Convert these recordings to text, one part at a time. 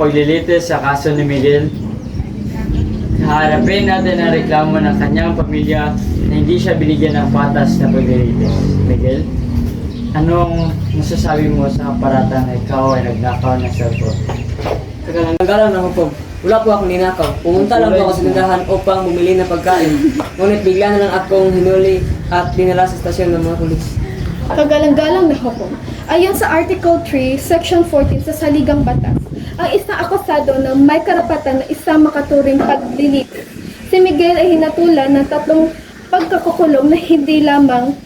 paglilitis sa kaso ni Miguel. Harapin natin ang reklamo ng kanyang pamilya na hindi siya binigyan ng patas na paglilitis. Miguel, anong masasabi mo sa paratang na ikaw ay nagnakaw ng cellphone? Nagkaroon ng hupog. Wala po akong ninakaw. Pumunta lang po ako sa tindahan upang bumili ng pagkain. Ngunit bigla na lang akong hinuli at dinala sa estasyon ng mga pulis. Kagalang-galang na hukom. Ayon sa Article 3, Section 14 sa Saligang Batas, ang isang akusado na may karapatan na isang makaturing paglilitis. Si Miguel ay hinatulan ng tatlong pagkakakulong na hindi lamang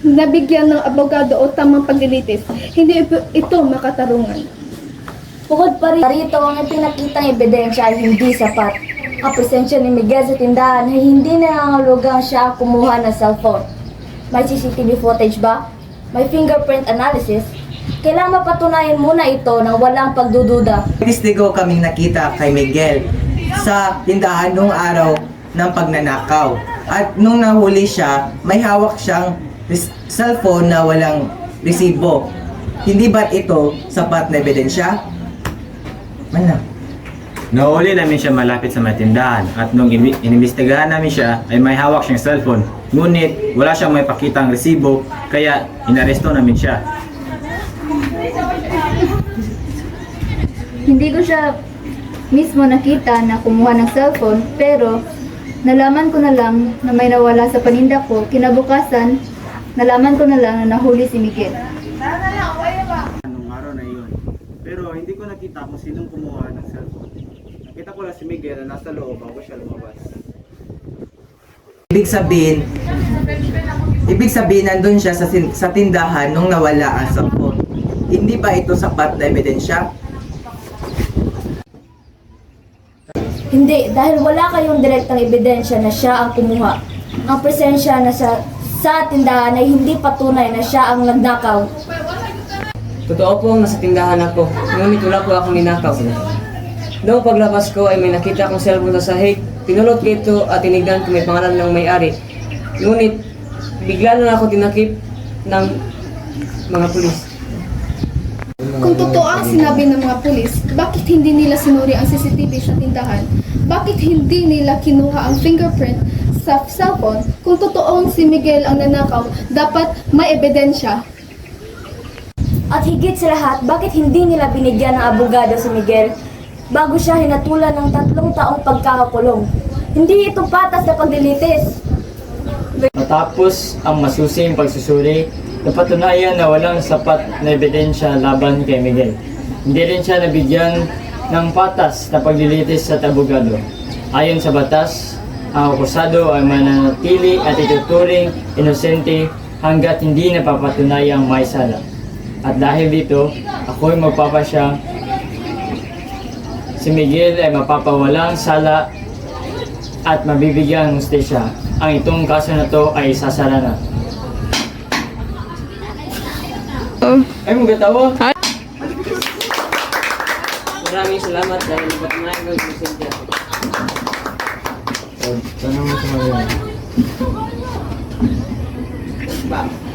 nabigyan ng abogado o tamang paglilitis. Hindi ito makatarungan. Bukod pa rito ang ipinakitang ebidensya ay hindi sapat. Ang presensya ni Miguel sa tindahan ay hindi nangangulugang siya kumuha ng cellphone. May CCTV footage ba? May fingerprint analysis? Kailangan mapatunayan muna ito ng walang pagdududa. Testigo kaming nakita kay Miguel sa tindahan nung araw ng pagnanakaw. At nung nahuli siya, may hawak siyang cellphone na walang resibo. Hindi ba ito sapat na ebidensya? Mana? Nahuli namin siya malapit sa may tindahan at nung ini- inimbestigahan namin siya ay may hawak siyang cellphone. Ngunit wala siyang may pakitang resibo kaya inaresto namin siya. Hindi ko siya mismo nakita na kumuha ng cellphone pero nalaman ko na lang na may nawala sa paninda ko. Kinabukasan, nalaman ko na lang na nahuli si Miguel. Anong araw na iyon. Pero hindi ko nakita kung sinong kumuha ng cellphone. Nakita ko lang si Miguel na nasa loob bago siya lumabas. Ibig sabihin, ibig sabihin nandun siya sa, sin- sa tindahan nung nawala ang cellphone. Hindi ba ito sapat na ebidensya? Hindi, dahil wala kayong direktang ebidensya na siya ang kumuha. Ang presensya na sa, sa tindahan ay hindi patunay na siya ang nagnakaw. Totoo po nasa tindahan ako. Ngunit wala po akong ninakaw. Noong paglabas ko ay may nakita akong cellphone sa sahig. Pinulot ko ito at tinignan ko may pangalan ng may-ari. Ngunit bigla na lang ako tinakip ng mga pulis. Kung totoo ang sinabi ng mga pulis, bakit hindi nila sinuri ang CCTV sa tindahan? Bakit hindi nila kinuha ang fingerprint sa cellphone? Kung totoong si Miguel ang nanakaw, dapat may ebidensya. At higit sa lahat, bakit hindi nila binigyan ng abogado si Miguel bago siya hinatulan ng tatlong taong pagkakakulong? Hindi ito patas na paglilitis. Matapos ang masusing pagsusuri, napatunayan na walang sapat na ebidensya laban kay Miguel. Hindi rin siya nabigyan ng patas na paglilitis sa abogado. Ayon sa batas, ang akusado ay mananatili at ituturing inosente hanggat hindi napapatunayang may sala. At dahil dito, ako'y magpapasya si Miguel ay mapapawalang sala at mabibigyan ng hustisya. Ang itong kaso na to ay sasara na. Ay, magatawa. Maraming salamat dahil napatunayan ko yung presensya. Tanong mo sa mga Ba?